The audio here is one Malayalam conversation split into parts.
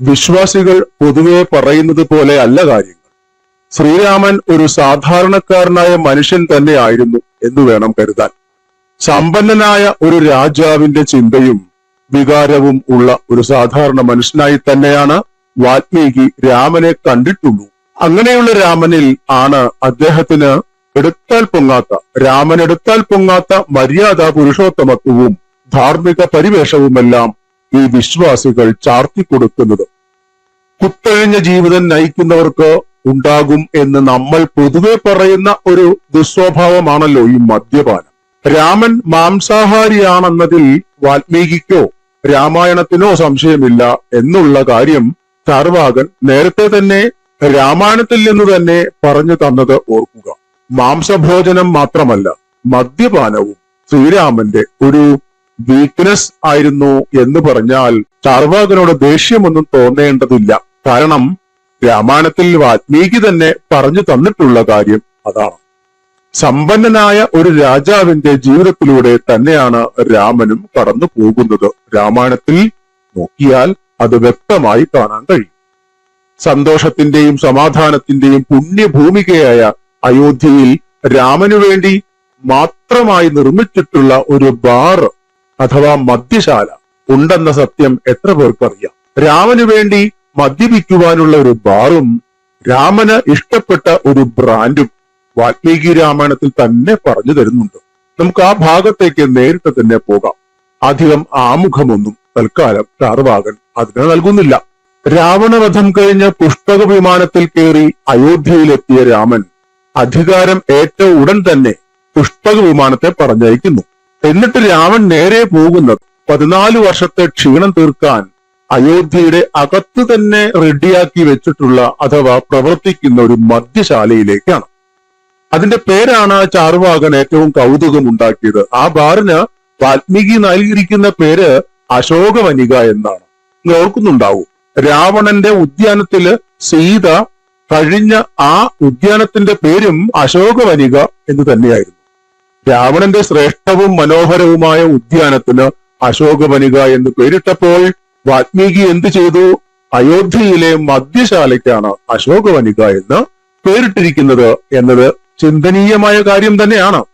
വിശ്വാസികൾ പൊതുവെ പറയുന്നത് പോലെ അല്ല കാര്യങ്ങൾ. ശ്രീരാമൻ ഒരു സാധാരണക്കാരനായ മനുഷ്യൻ തന്നെയായിരുന്നു എന്ന് വേണം കരുതാൻ. സമ്പന്നനായ ഒരു രാജാവിന്റെ ചിന്തയും വികാരവും ഉള്ള ഒരു സാധാരണ മനുഷ്യനായി തന്നെയാണ് വാൽമീകി രാമനെ കണ്ടിട്ടുള്ളൂ. അങ്ങനെയുള്ള രാമനിൽ ആണ് അദ്ദേഹത്തിന് എടുത്താൽ പൊങ്ങാത്ത രാമൻ എടുത്താൽ പൊങ്ങാത്ത മര്യാദ പുരുഷോത്തമത്വവും ധാർമ്മിക പരിവേഷവുമെല്ലാം ഈ വിശ്വാസികൾ ചാർത്തിക്കൊടുക്കുന്നത് കുത്തഴിഞ്ഞ ജീവിതം നയിക്കുന്നവർക്ക് ഉണ്ടാകും എന്ന് നമ്മൾ പൊതുവെ പറയുന്ന ഒരു ദുസ്വഭാവമാണല്ലോ ഈ മദ്യപാനം. രാമൻ മാംസാഹാരിയാണെന്നതിൽ വാൽമീകിക്കോ രാമായണത്തിനോ സംശയമില്ല എന്നുള്ള കാര്യം ചാർവാകൻ നേരത്തെ തന്നെ രാമായണത്തിൽ നിന്ന് തന്നെ പറഞ്ഞു തന്നത് ഓർക്കുക. മാംസഭോജനം മാത്രമല്ല മദ്യപാനവും ശ്രീരാമന്റെ ഒരു വീക്ക്നെസ് ആയിരുന്നു എന്ന് പറഞ്ഞാൽ ചാർവാകനോട് ദേഷ്യമൊന്നും തോന്നേണ്ടതില്ല. കാരണം രാമായണത്തിൽ വാത്മീകി തന്നെ പറഞ്ഞു തന്നിട്ടുള്ള കാര്യം അതാണ്. സമ്പന്നനായ ഒരു രാജാവിന്റെ ജീവിതത്തിലൂടെ തന്നെയാണ് രാമനും കടന്നു പോകുന്നത്. രാമായണത്തിൽ നോക്കിയാൽ അത് വ്യക്തമായി കാണാൻ കഴിയും. സന്തോഷത്തിന്റെയും സമാധാനത്തിന്റെയും പുണ്യഭൂമികയായ അയോധ്യയിൽ രാമനു വേണ്ടി മാത്രമായി നിർമ്മിച്ചിട്ടുള്ള ഒരു ബാർ അഥവാ മദ്യശാല ഉണ്ടെന്ന സത്യം എത്ര പേർക്കറിയാം രാമനു വേണ്ടി മദ്യപിക്കുവാനുള്ള ഒരു ബാറും രാമന് ഇഷ്ടപ്പെട്ട ഒരു ബ്രാൻഡും വാൽമീകി രാമായണത്തിൽ തന്നെ പറഞ്ഞു തരുന്നുണ്ട്. നമുക്ക് ആ ഭാഗത്തേക്ക് നേരിട്ട് തന്നെ പോകാം. അധികം ആമുഖമൊന്നും തൽക്കാലം ചാർവാകൻ അതിന് നൽകുന്നില്ല. രാവണവധം കഴിഞ്ഞ പുഷ്പക വിമാനത്തിൽ കയറി അയോധ്യയിലെത്തിയ രാമൻ അധികാരം ഏറ്റ ഉടൻ തന്നെ പുഷ്പക വിമാനത്തെ പറഞ്ഞയക്കുന്നു. എന്നിട്ട് രാമൻ നേരെ പോകുന്നത് പതിനാല് വർഷത്തെ ക്ഷീണം തീർക്കാൻ അയോധ്യയുടെ അകത്ത് തന്നെ റെഡിയാക്കി വെച്ചിട്ടുള്ള അഥവാ പ്രവർത്തിക്കുന്ന ഒരു മദ്യശാലയിലേക്കാണ്. അതിന്റെ പേരാണ് ചാറുവാകൻ ഏറ്റവും കൗതുകം ഉണ്ടാക്കിയത് ആ ബാറിന് വാൽമീകി നൽകിയിരിക്കുന്ന പേര് അശോകവനിക എന്നാണ്. നിങ്ങൾ ഓർക്കുന്നുണ്ടാവും. രാവണന്റെ ഉദ്യാനത്തിൽ സീത കഴിഞ്ഞ ആ ഉദ്യാനത്തിന്റെ പേരും അശോകവനിക എന്ന് തന്നെയായിരുന്നു. രാവണന്റെ ശ്രേഷ്ഠവും മനോഹരവുമായ ഉദ്യാനത്തിന് അശോകവനിക എന്ന് പേരിട്ടപ്പോൾ വാത്മീകി എന്ത് ചെയ്തു? അയോധ്യയിലെ മദ്യശാലയ്ക്കാണ് അശോകവനിക എന്ന് പേരിട്ടിരിക്കുന്നത് എന്നത് ചിന്തനീയമായ കാര്യം തന്നെയാണ്.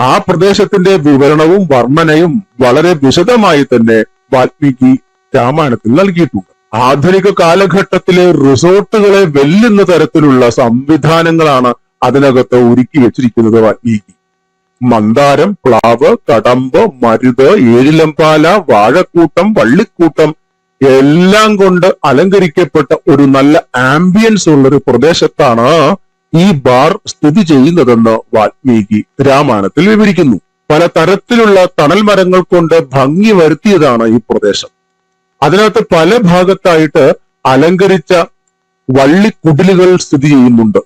ആ പ്രദേശത്തിന്റെ വിവരണവും വർണനയും വളരെ വിശദമായി തന്നെ വാൽമീകി രാമായണത്തിൽ നൽകിയിട്ടുണ്ട്. ആധുനിക കാലഘട്ടത്തിലെ റിസോർട്ടുകളെ വെല്ലുന്ന തരത്തിലുള്ള സംവിധാനങ്ങളാണ് അതിനകത്ത് ഒരുക്കി വെച്ചിരിക്കുന്നത് വാൽമീകി. മന്ദാരം പ്ലാവ് കടമ്പ് മരുത് ഏഴിലമ്പാല വാഴക്കൂട്ടം വള്ളിക്കൂട്ടം എല്ലാം കൊണ്ട് അലങ്കരിക്കപ്പെട്ട ഒരു നല്ല ആംബിയൻസ് ഉള്ള ഒരു പ്രദേശത്താണ് ഈ ബാർ സ്ഥിതി ചെയ്യുന്നതെന്ന് വാൽമീകി രാമായണത്തിൽ വിവരിക്കുന്നു. പല തരത്തിലുള്ള തണൽ മരങ്ങൾ കൊണ്ട് ഭംഗി വരുത്തിയതാണ് ഈ പ്രദേശം. അതിനകത്ത് പല ഭാഗത്തായിട്ട് അലങ്കരിച്ച വള്ളിക്കുടിലുകൾ സ്ഥിതി ചെയ്യുന്നുണ്ട്.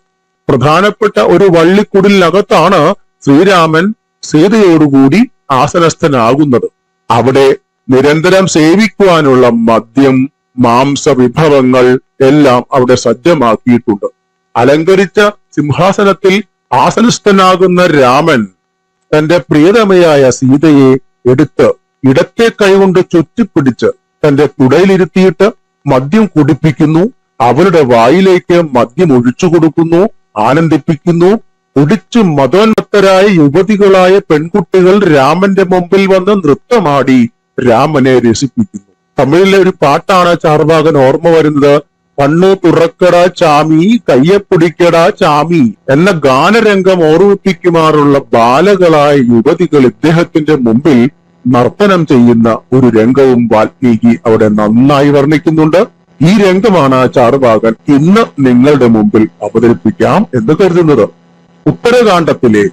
പ്രധാനപ്പെട്ട ഒരു വള്ളിക്കുടിലിനകത്താണ് ശ്രീരാമൻ സീതയോടുകൂടി ആസനസ്ഥനാകുന്നത്. അവിടെ നിരന്തരം സേവിക്കുവാനുള്ള മദ്യം മാംസ വിഭവങ്ങൾ എല്ലാം അവിടെ സജ്ജമാക്കിയിട്ടുണ്ട്. അലങ്കരിച്ച സിംഹാസനത്തിൽ ആസനസ്ഥനാകുന്ന രാമൻ തന്റെ പ്രിയതമയായ സീതയെ എടുത്ത് ഇടത്തെ കൈകൊണ്ട് ചുറ്റിപ്പിടിച്ച് തന്റെ തുടയിലിരുത്തിയിട്ട് മദ്യം കുടിപ്പിക്കുന്നു. അവരുടെ വായിലേക്ക് മദ്യം ഒഴിച്ചു കൊടുക്കുന്നു ആനന്ദിപ്പിക്കുന്നു. കുടിച്ചു മതോന്മത്തരായ യുവതികളായ പെൺകുട്ടികൾ രാമന്റെ മുമ്പിൽ വന്ന് നൃത്തമാടി രാമനെ രസിപ്പിക്കുന്നു. തമിഴിലെ ഒരു പാട്ടാണ് ചാർവാകൻ ഓർമ്മ വരുന്നത്. കണ്ണു തുറക്കട ചാമി കയ്യപ്പൊടിക്കട ചാമി എന്ന ഗാനരംഗം ഓർമ്മിപ്പിക്കുമാറുള്ള ബാലകളായ യുവതികൾ ഇദ്ദേഹത്തിന്റെ മുമ്പിൽ നർത്തനം ചെയ്യുന്ന ഒരു രംഗവും വാൽമീകി അവിടെ നന്നായി വർണിക്കുന്നുണ്ട്. ഈ രംഗമാണ് ചാറുഭാഗൻ ഇന്ന് നിങ്ങളുടെ മുമ്പിൽ അവതരിപ്പിക്കാം എന്ന് കരുതുന്നത്. ഉത്തരകാണ്ഡത്തിലെ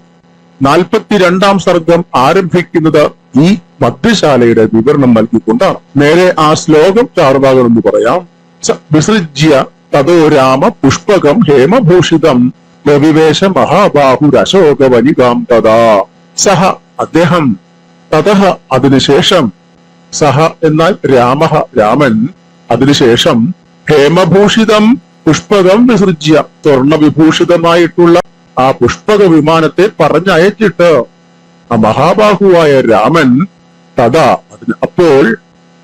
നാൽപ്പത്തിരണ്ടാം സർഗം ആരംഭിക്കുന്നത് ഈ മദ്യശാലയുടെ വിവരണം നൽകിക്കൊണ്ടാണ്. നേരെ ആ ശ്ലോകം ചാറുഭാഗം എന്ന് പറയാം. വിസൃജ്യ തതോ രാമ പുഷ്പകം ഹേമഭൂഷിതം രവിവേശ മഹാബാഹുരശോക വനികാം തഥാ. സഹ അദ്ദേഹം തതഹ അതിനുശേഷം സഹ എന്നാൽ രാമ രാമൻ അതിനുശേഷം ഹേമഭൂഷിതം പുഷ്പകം വിസൃജ്യ സ്വർണവിഭൂഷിതമായിട്ടുള്ള ആ പുഷ്പക വിമാനത്തെ പറഞ്ഞയച്ചിട്ട് ആ മഹാബാഹുവായ രാമൻ തഥാ അതിന് അപ്പോൾ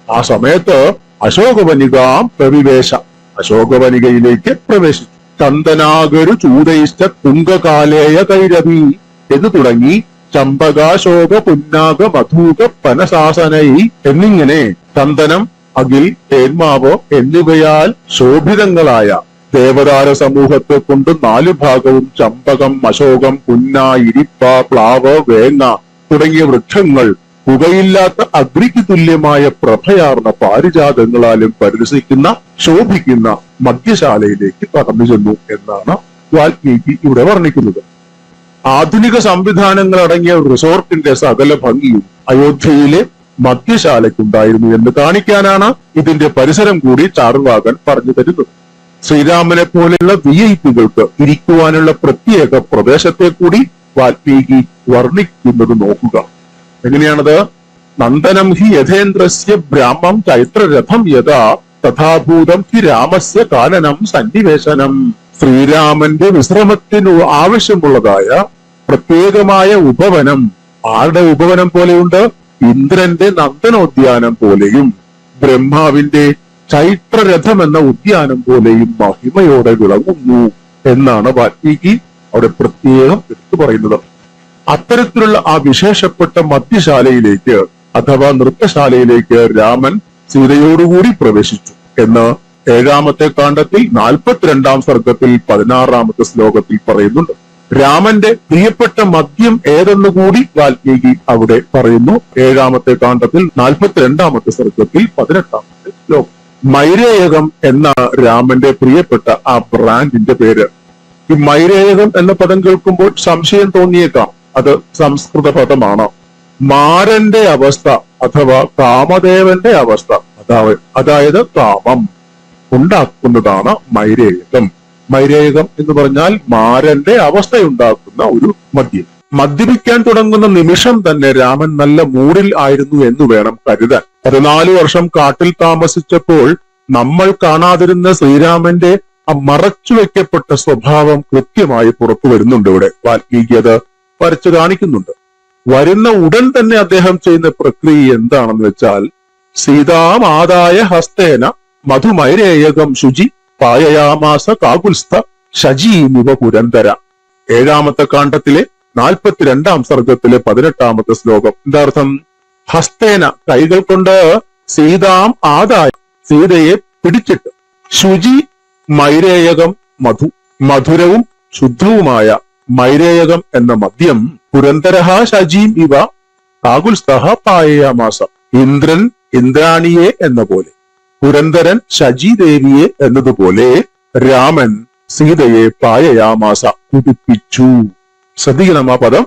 ആ സമയത്ത് അശോകവനികാം പ്രവിവേശ. അശോകവനികയിലേക്ക് പ്രവേശിച്ചു. ചന്ദനാഗരു ചൂതയിഷ്ട തുങ്കകാലേയ കൈരവി എന്ന് തുടങ്ങി ചമ്പകാശോക പുന്നാക മധൂക പനശാസനൈ എന്നിങ്ങനെ ചന്ദനം അകിൽ തേന്മാവ് എന്നിവയാൽ ശോഭിതങ്ങളായ ദേവതാര സമൂഹത്തെ കൊണ്ട് നാലു ഭാഗവും ചമ്പകം അശോകം പുന്ന ഇരിപ്പ പ്ലാവ് വേങ്ങ തുടങ്ങിയ വൃക്ഷങ്ങൾ പുകയില്ലാത്ത അഗ്നിക്ക് തുല്യമായ പ്രഭയാർന്ന പാരിജാതങ്ങളാലും പരിരസിക്കുന്ന ശോഭിക്കുന്ന മദ്യശാലയിലേക്ക് കടന്നു ചെന്നു എന്നാണ് വാൽമീകി ഇവിടെ വർണിക്കുന്നത്. ആധുനിക സംവിധാനങ്ങൾ അടങ്ങിയ റിസോർട്ടിന്റെ സകല ഭംഗിയും അയോധ്യയിലെ മദ്യശാലയ്ക്കുണ്ടായിരുന്നു എന്ന് കാണിക്കാനാണ് ഇതിന്റെ പരിസരം കൂടി ചാറുവാകൻ പറഞ്ഞു തരുന്നത്. ശ്രീരാമനെ പോലെയുള്ള വി ഐ പികൾക്ക് ഇരിക്കുവാനുള്ള പ്രത്യേക പ്രദേശത്തെ കൂടി വാൽമീകി വർണിക്കുന്നത് നോക്കുക. എങ്ങനെയാണത്? നന്ദനം ഹി യഥേന്ദ്രസ്യ ബ്രാഹ്മം ചൈത്രരഥം യഥാ തഥാഭൂതം ഹി രാമസ്യ കാനനം സന്നിവേശനം. ശ്രീരാമന്റെ വിശ്രമത്തിനു ആവശ്യമുള്ളതായ പ്രത്യേകമായ ഉപവനം ആരുടെ ഉപവനം പോലെയുണ്ട്? ഇന്ദ്രന്റെ നന്ദനോദ്യാനം പോലെയും. ബ്രഹ്മാവിന്റെ ചൈത്രരഥം എന്ന ഉദ്യാനം പോലെയും മഹിമയോടെ വിളങ്ങുന്നു എന്നാണ് വാൽമീകി അവിടെ പ്രത്യേകം എടുത്തു പറയുന്നത്. അത്തരത്തിലുള്ള ആ വിശേഷപ്പെട്ട മദ്യശാലയിലേക്ക് അഥവാ നൃത്തശാലയിലേക്ക് രാമൻ സീതയോടുകൂടി പ്രവേശിച്ചു എന്ന് ഏഴാമത്തെ കാണ്ഡത്തിൽ നാൽപ്പത്തിരണ്ടാം സർഗത്തിൽ പതിനാറാമത്തെ ശ്ലോകത്തിൽ പറയുന്നുണ്ട്. രാമന്റെ പ്രിയപ്പെട്ട മദ്യം ഏതെന്ന് കൂടി വാൽമീകി അവിടെ പറയുന്നു. ഏഴാമത്തെ കാണ്ഡത്തിൽ നാൽപ്പത്തിരണ്ടാമത്തെ സർഗത്തിൽ പതിനെട്ടാമത്തെ ശ്ലോകം. മൈരേയകം എന്ന രാമന്റെ പ്രിയപ്പെട്ട ആ ബ്രാൻഡിന്റെ പേര്. ഈ മൈരേയകം എന്ന പദം കേൾക്കുമ്പോൾ സംശയം തോന്നിയേക്കാം. അത് സംസ്കൃത പദമാണ്. മാരന്റെ അവസ്ഥ അഥവാ കാമദേവന്റെ അവസ്ഥ അതായത് കാമം ഉണ്ടാക്കുന്നതാണ് മൈരേയകം. മൈരേയകം എന്ന് പറഞ്ഞാൽ മാരന്റെ അവസ്ഥയുണ്ടാക്കുന്ന ഒരു മദ്യം. മദ്യപിക്കാൻ തുടങ്ങുന്ന നിമിഷം തന്നെ രാമൻ നല്ല മൂഡിൽ ആയിരുന്നു എന്ന് വേണം കരുതാൻ. പതിനാല് വർഷം കാട്ടിൽ താമസിച്ചപ്പോൾ നമ്മൾ കാണാതിരുന്ന ശ്രീരാമന്റെ ആ മറച്ചു വെക്കപ്പെട്ട സ്വഭാവം കൃത്യമായി പുറത്തു വരുന്നുണ്ട് ഇവിടെ. വാൽമീകി അത് വരച്ചു കാണിക്കുന്നുണ്ട്. വരുന്ന ഉടൻ തന്നെ അദ്ദേഹം ചെയ്യുന്ന പ്രക്രിയ എന്താണെന്ന് വെച്ചാൽ സീതാമാതായ ഹസ്തേന മധുമൈരേയകം ശുചി പായയാമാസ കാകുൽസ്ഥ ശജീമിവ പുരന്തര ഏഴാമത്തെ കാണ്ഡത്തിലെ നാൽപ്പത്തിരണ്ടാം സർഗത്തിലെ പതിനെട്ടാമത്തെ ശ്ലോകം. എന്താർത്ഥം ഹസ്തേന കൈകൾ കൊണ്ട് സീതാം ആദായ സീതയെ പിടിച്ചിട്ട് ശുചി മൈരേയകം മധു മധുരവും ശുദ്ധവുമായ മൈരേയകം എന്ന മദ്യം പുരന്തരഹ ശജീം ഇവ കാകുൽസ്തഹ പായയാമാസ. ഇന്ദ്രൻ ഇന്ദ്രാണിയെ എന്ന പോലെ പുരന്തരൻ ശചിദേവിയെ എന്നതുപോലെ രാമൻ സീതയെ പായയാമാസ കുടിപ്പിച്ചു. ശ്രദ്ധിക്കണം ആ പദം.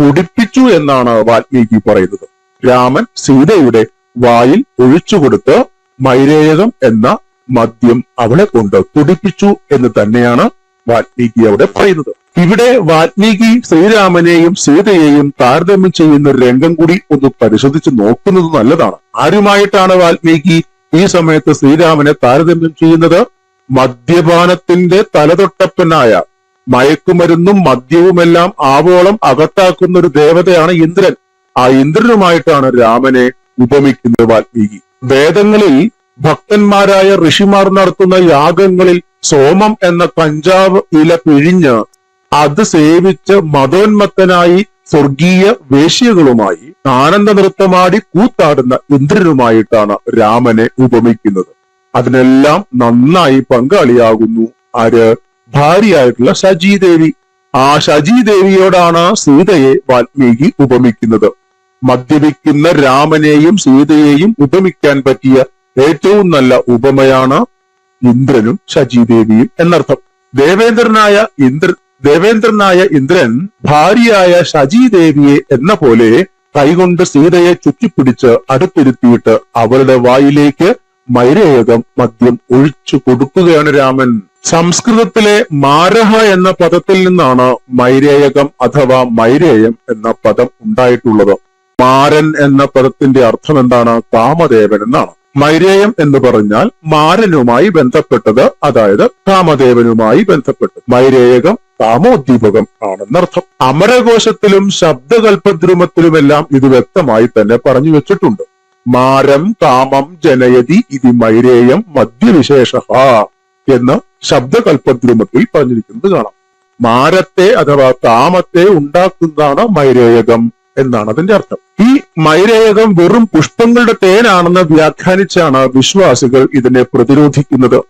കുടിപ്പിച്ചു എന്നാണ് വാൽമീകി പറയുന്നത്. രാമൻ സീതയുടെ വായിൽ ഒഴിച്ചുകൊടുത്ത് മൈരേയകം എന്ന മദ്യം അവളെ കൊണ്ട് കുടിപ്പിച്ചു എന്ന് തന്നെയാണ് വാൽമീകി അവിടെ പറയുന്നത്. ഇവിടെ വാൽമീകി ശ്രീരാമനെയും സീതയെയും താരതമ്യം ചെയ്യുന്ന രംഗം കൂടി ഒന്ന് പരിശോധിച്ച് നോക്കുന്നത് നല്ലതാണ്. ആരുമായിട്ടാണ് വാൽമീകി ഈ സമയത്ത് ശ്രീരാമനെ താരതമ്യം ചെയ്യുന്നത്? മദ്യപാനത്തിന്റെ തലതൊട്ടപ്പനായ മയക്കുമരുന്നും മദ്യവുമെല്ലാം ആവോളം അകത്താക്കുന്ന ഒരു ദേവതയാണ് ഇന്ദ്രൻ. ആ ഇന്ദ്രനുമായിട്ടാണ് രാമനെ ഉപമിക്കുന്നത് വാൽമീകി. വേദങ്ങളിൽ ഭക്തന്മാരായ ഋഷിമാർ നടത്തുന്ന യാഗങ്ങളിൽ സോമം എന്ന കഞ്ചാവ് ഇല പിഴിഞ്ഞ് അത് സേവിച്ച് മതോന്മത്തനായി സ്വർഗീയ വേശ്യകളുമായി ആനന്ദ നൃത്തമാടി കൂത്താടുന്ന ഇന്ദ്രനുമായിട്ടാണ് രാമനെ ഉപമിക്കുന്നത്. അതിനെല്ലാം നന്നായി പങ്കാളിയാകുന്നു ആര്? ഭാര്യയായിട്ടുള്ള ദേവി ആ ദേവിയോടാണ് സീതയെ വാൽമീകി ഉപമിക്കുന്നത്. മദ്യപിക്കുന്ന രാമനെയും സീതയെയും ഉപമിക്കാൻ പറ്റിയ ഏറ്റവും നല്ല ഉപമയാണ് ഇന്ദ്രനും ശചീദേവിയും എന്നർത്ഥം. ദേവേന്ദ്രനായ ഇന്ദ്ര ദേവേന്ദ്രനായ ഇന്ദ്രൻ ഭാര്യയായ ശചീദേവിയെ എന്ന പോലെ കൈകൊണ്ട് സീതയെ ചുറ്റിപ്പിടിച്ച് അടുത്തിരുത്തിയിട്ട് അവളുടെ വായിലേക്ക് മൈരേകം മദ്യം ഒഴിച്ചു കൊടുക്കുകയാണ് രാമൻ. സംസ്കൃതത്തിലെ മാരഹ എന്ന പദത്തിൽ നിന്നാണ് മൈരേയകം അഥവാ മൈരേയം എന്ന പദം ഉണ്ടായിട്ടുള്ളത്. മാരൻ എന്ന പദത്തിന്റെ അർത്ഥം എന്താണ്? കാമദേവൻ എന്നാണ്. മൈരേയം എന്ന് പറഞ്ഞാൽ മാരനുമായി ബന്ധപ്പെട്ടത് അതായത് കാമദേവനുമായി ബന്ധപ്പെട്ടത്. മൈരേയകം കാമോദ്ദീപകം ആണെന്നർത്ഥം. അമരകോശത്തിലും ശബ്ദകൽപദ്രുമത്തിലുമെല്ലാം ഇത് വ്യക്തമായി തന്നെ പറഞ്ഞു വെച്ചിട്ടുണ്ട്. മാരം കാമം ജനയതി ഇതി മൈരേയം മദ്യവിശേഷ എന്ന് ശബ്ദകൽപ്പദ്രുമത്തിൽ പറഞ്ഞിരിക്കുന്നത് കാണാം. മാരത്തെ അഥവാ താമത്തെ ഉണ്ടാക്കുന്നതാണ് മൈരേയകം എന്നാണ് അതിന്റെ അർത്ഥം. ഈ മൈരേയകം വെറും പുഷ്പങ്ങളുടെ തേനാണെന്ന് വ്യാഖ്യാനിച്ചാണ് വിശ്വാസികൾ ഇതിനെ പ്രതിരോധിക്കുന്നത്.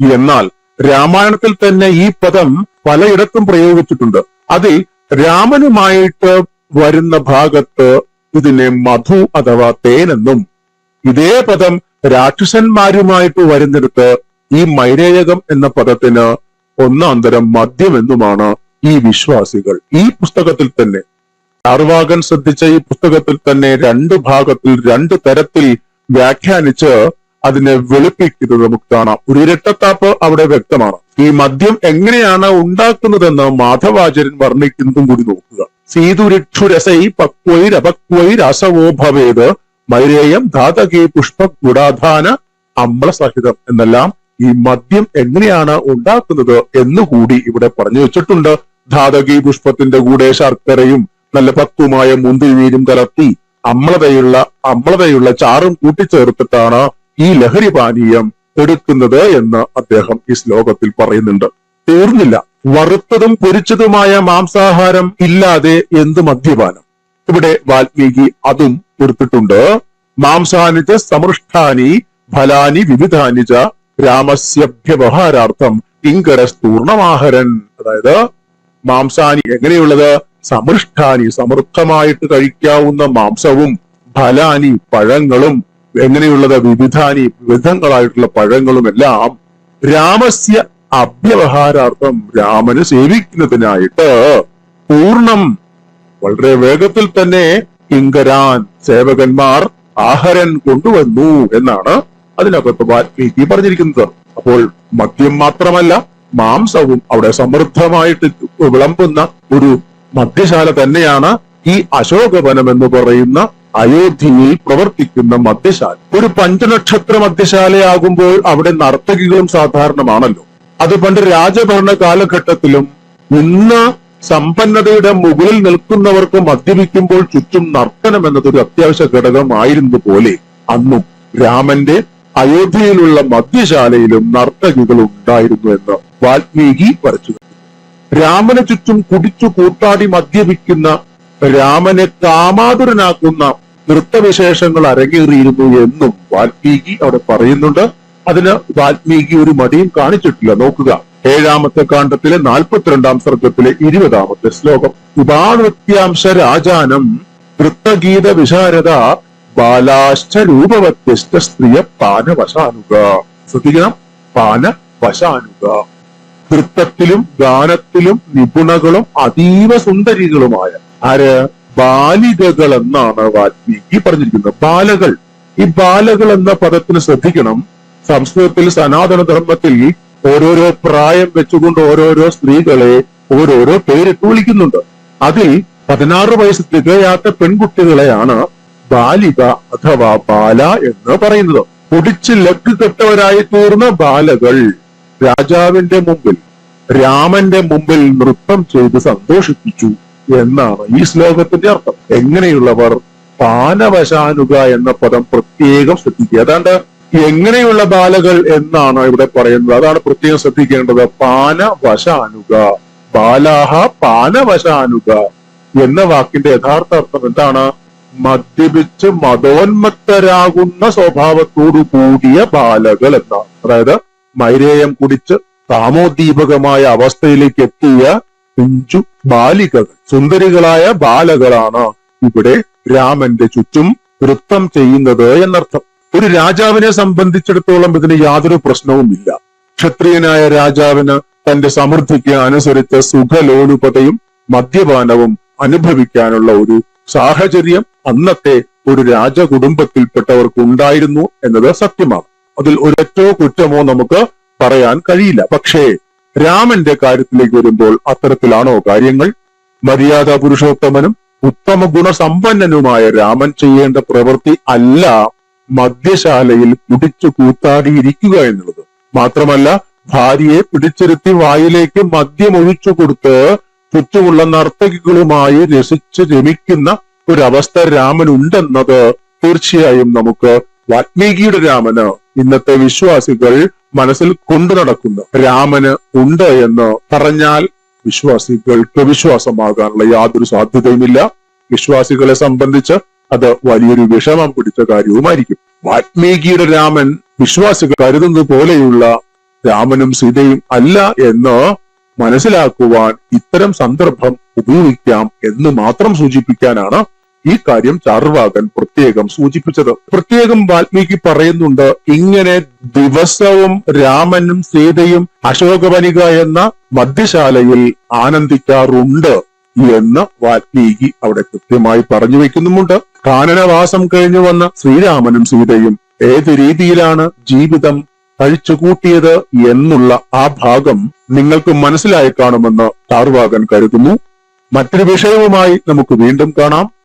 എന്നാൽ രാമായണത്തിൽ തന്നെ ഈ പദം പലയിടത്തും പ്രയോഗിച്ചിട്ടുണ്ട്. അതിൽ രാമനുമായിട്ട് വരുന്ന ഭാഗത്ത് ഇതിനെ മധു അഥവാ തേനെന്നും ഇതേ പദം രാക്ഷസന്മാരുമായിട്ട് വരുന്നിടത്ത് ഈ മൈരേയകം എന്ന പദത്തിന് ഒന്നാം തരം മദ്യമെന്നുമാണ് ഈ വിശ്വാസികൾ. ഈ പുസ്തകത്തിൽ തന്നെ ചാർവാകൻ ശ്രദ്ധിച്ച ഈ പുസ്തകത്തിൽ തന്നെ രണ്ട് ഭാഗത്തിൽ രണ്ട് തരത്തിൽ വ്യാഖ്യാനിച്ച് അതിനെ വെളുപ്പിക്കുന്നത് നമുക്ക് കാണാം. ഒരു ഇരട്ടത്താപ്പ് അവിടെ വ്യക്തമാണ്. ഈ മദ്യം എങ്ങനെയാണ് ഉണ്ടാക്കുന്നതെന്ന് മാധവാചാര്യൻ വർണിക്കുന്നതും കൂടി നോക്കുക. സീതുരിക്ഷുരസൈ പക്വൈരപക്വൈരസവോ ഭവേത് മൈരേയം ധാതകേ പുഷ്പ ഗുഡാധാന അമ്ലസഹിതം എന്നെല്ലാം ഈ മദ്യം എങ്ങനെയാണ് ഉണ്ടാക്കുന്നത് എന്ന് കൂടി ഇവിടെ പറഞ്ഞു വെച്ചിട്ടുണ്ട്. ധാതകി പുഷ്പത്തിന്റെ കൂടെ ശർക്കരയും നല്ല പക്വമായ മുന്തിരിവീരും കലർത്തി അമ്ലതയുള്ള അമ്ലതയുള്ള ചാറും കൂട്ടിച്ചേർത്തിട്ടാണ് ഈ ലഹരി പാനീയം എടുക്കുന്നത് എന്ന് അദ്ദേഹം ഈ ശ്ലോകത്തിൽ പറയുന്നുണ്ട്. തീർന്നില്ല. വറുത്തതും പൊരിച്ചതുമായ മാംസാഹാരം ഇല്ലാതെ എന്ത് മദ്യപാനം? ഇവിടെ വാൽമീകി അതും കൊടുത്തിട്ടുണ്ട് മാംസാനിജ സമൃഷ്ടാനി ഫലാനി വിവിധാനി ച രാമസ്യഭ്യവഹാരാർത്ഥം കിങ്കരസ്തൂർണമാഹരൻ അതായത് മാംസാനി എങ്ങനെയുള്ളത്? സമൃഷ്ടാനി സമൃദ്ധമായിട്ട് കഴിക്കാവുന്ന മാംസവും ഫലാനി പഴങ്ങളും എങ്ങനെയുള്ളത്? വിവിധാനി വിവിധങ്ങളായിട്ടുള്ള പഴങ്ങളും എല്ലാം രാമസ്യ അഭ്യവഹാരാർത്ഥം രാമന് സേവിക്കുന്നതിനായിട്ട് പൂർണം വളരെ വേഗത്തിൽ തന്നെ കിങ്കരാൻ സേവകന്മാർ ആഹരൻ കൊണ്ടുവന്നു എന്നാണ് അതിനകത്ത് വാൽമീകി പറഞ്ഞിരിക്കുന്നത്. അപ്പോൾ മദ്യം മാത്രമല്ല മാംസവും അവിടെ സമൃദ്ധമായിട്ട് വിളമ്പുന്ന ഒരു മദ്യശാല തന്നെയാണ് ഈ അശോകവനം എന്ന് പറയുന്ന അയോധ്യയിൽ പ്രവർത്തിക്കുന്ന മദ്യശാല. ഒരു പഞ്ചനക്ഷത്ര മദ്യശാലയാകുമ്പോൾ അവിടെ നർത്തകികളും സാധാരണമാണല്ലോ. അത് പണ്ട് രാജഭരണ കാലഘട്ടത്തിലും ഇന്ന് സമ്പന്നതയുടെ മുകളിൽ നിൽക്കുന്നവർക്ക് മദ്യപിക്കുമ്പോൾ ചുറ്റും നർത്തനം എന്നതൊരു അത്യാവശ്യ ഘടകമായിരുന്നു പോലെ. അന്നും രാമന്റെ അയോധ്യയിലുള്ള മദ്യശാലയിലും നർത്തകികൾ ഉണ്ടായിരുന്നു എന്ന് വാൽമീകി വരച്ചു. രാമന് ചുറ്റും കുടിച്ചു കൂട്ടാടി മദ്യപിക്കുന്ന രാമനെ കാമാതുരനാക്കുന്ന നൃത്തവിശേഷങ്ങൾ അരങ്ങേറിയിരുന്നു എന്നും വാൽമീകി അവിടെ പറയുന്നുണ്ട്. അതിന് വാൽമീകി ഒരു മടിയും കാണിച്ചിട്ടില്ല. നോക്കുക. ഏഴാമത്തെ കാണ്ഡത്തിലെ നാൽപ്പത്തിരണ്ടാം സർഗത്തിലെ ഇരുപതാമത്തെ ശ്ലോകം. ഉപാനൃത്യാംശ രാജാനം നൃത്തഗീത വിശാരദ ബാലാശ്ച രൂപവത്യസ്ഥ സ്ത്രീയ പാനവശാനുക ശ്രദ്ധിക്കണം പാനവശാനുക നൃത്തത്തിലും ഗാനത്തിലും നിപുണകളും അതീവ സുന്ദരികളുമായ ആര്? ബാലികകൾ എന്നാണ് വാൽമീകി പറഞ്ഞിരിക്കുന്നത്. ബാലകൾ. ഈ ബാലകൾ എന്ന പദത്തിന് ശ്രദ്ധിക്കണം. സംസ്കൃതത്തിൽ സനാതന ധർമ്മത്തിൽ ഓരോരോ പ്രായം വെച്ചുകൊണ്ട് ഓരോരോ സ്ത്രീകളെ ഓരോരോ പേരിട്ട് വിളിക്കുന്നുണ്ട്. അതിൽ പതിനാറ് വയസ്സ് തികയാത്ത പെൺകുട്ടികളെയാണ് ബാലിക അഥവാ ബാല എന്ന് പറയുന്നത്. പൊടിച്ച് ലക്ക് കെട്ടവരായി തീർന്ന ബാലകൾ രാജാവിന്റെ മുമ്പിൽ രാമന്റെ മുമ്പിൽ നൃത്തം ചെയ്ത് സന്തോഷിപ്പിച്ചു എന്നാണ് ഈ ശ്ലോകത്തിന്റെ അർത്ഥം. എങ്ങനെയുള്ളവർ പാനവശാനുക എന്ന പദം പ്രത്യേകം ശ്രദ്ധിക്കുക. അതാണ്ട് എങ്ങനെയുള്ള ബാലകൾ എന്നാണ് ഇവിടെ പറയുന്നത്. അതാണ് പ്രത്യേകം ശ്രദ്ധിക്കേണ്ടത്. പാനവശാനുക. ബാലാഹ പാനവശാനുക എന്ന വാക്കിന്റെ യഥാർത്ഥ അർത്ഥം എന്താണ്? മദ്യപിച്ച് മതോന്മത്തരാകുന്ന സ്വഭാവത്തോടു കൂടിയ ബാലകൾ എന്നാണ് അതായത് മൈരേയം കുടിച്ച് കാമോദ്ദീപകമായ അവസ്ഥയിലേക്ക് എത്തിയ പിഞ്ചു ബാലികൾ സുന്ദരികളായ ബാലകളാണ് ഇവിടെ രാമന്റെ ചുറ്റും നൃത്തം ചെയ്യുന്നത് എന്നർത്ഥം. ഒരു രാജാവിനെ സംബന്ധിച്ചിടത്തോളം ഇതിന് യാതൊരു പ്രശ്നവുമില്ല. ക്ഷത്രിയനായ രാജാവിന് തന്റെ സമൃദ്ധിക്ക് അനുസരിച്ച സുഖലോലുപതയും മദ്യപാനവും അനുഭവിക്കാനുള്ള ഒരു സാഹചര്യം അന്നത്തെ ഒരു രാജകുടുംബത്തിൽപ്പെട്ടവർക്ക് ഉണ്ടായിരുന്നു എന്നത് സത്യമാണ്. അതിൽ ഒരൊറ്റോ കുറ്റമോ നമുക്ക് പറയാൻ കഴിയില്ല. പക്ഷേ രാമന്റെ കാര്യത്തിലേക്ക് വരുമ്പോൾ അത്തരത്തിലാണോ കാര്യങ്ങൾ? മര്യാദ പുരുഷോത്തമനും ഉത്തമ ഗുണസമ്പന്നനുമായ രാമൻ ചെയ്യേണ്ട പ്രവൃത്തി അല്ല മദ്യശാലയിൽ പിടിച്ചു കൂത്താടിയിരിക്കുക എന്നുള്ളത്. മാത്രമല്ല ഭാര്യയെ പിടിച്ചിരുത്തി വായിലേക്ക് മദ്യം ഒഴിച്ചു കൊടുത്ത് ചുറ്റുമുള്ള നർത്തകികളുമായി രസിച്ച് രമിക്കുന്ന ഒരവസ്ഥ രാമനുണ്ടെന്നത് തീർച്ചയായും നമുക്ക് വാത്മീകിയുടെ രാമന് ഇന്നത്തെ വിശ്വാസികൾ മനസ്സിൽ കൊണ്ടു നടക്കുന്നു. രാമന് ഉണ്ട് എന്ന് പറഞ്ഞാൽ വിശ്വാസികൾക്ക് വിശ്വാസമാകാനുള്ള യാതൊരു സാധ്യതയുമില്ല. വിശ്വാസികളെ സംബന്ധിച്ച് അത് വലിയൊരു വിഷമം പിടിച്ച കാര്യവുമായിരിക്കും. വാത്മീകിയുടെ രാമൻ വിശ്വാസികൾ കരുതുന്നത് പോലെയുള്ള രാമനും സീതയും അല്ല എന്ന് മനസ്സിലാക്കുവാൻ ഇത്തരം സന്ദർഭം ഉപയോഗിക്കാം എന്ന് മാത്രം സൂചിപ്പിക്കാനാണ് ഈ കാര്യം ചാർവാകൻ പ്രത്യേകം സൂചിപ്പിച്ചത്. പ്രത്യേകം വാൽമീകി പറയുന്നുണ്ട് ഇങ്ങനെ ദിവസവും രാമനും സീതയും അശോകവനിക എന്ന മദ്യശാലയിൽ ആനന്ദിക്കാറുണ്ട് എന്ന് വാൽമീകി അവിടെ കൃത്യമായി പറഞ്ഞു വെക്കുന്നുമുണ്ട്. കാനനവാസം കഴിഞ്ഞു വന്ന ശ്രീരാമനും സീതയും ഏത് രീതിയിലാണ് ജീവിതം കഴിച്ചുകൂട്ടിയത് എന്നുള്ള ആ ഭാഗം നിങ്ങൾക്ക് മനസ്സിലായി കാണുമെന്ന് താർവാകൻ കരുതുന്നു. മറ്റൊരു വിഷയവുമായി നമുക്ക് വീണ്ടും കാണാം.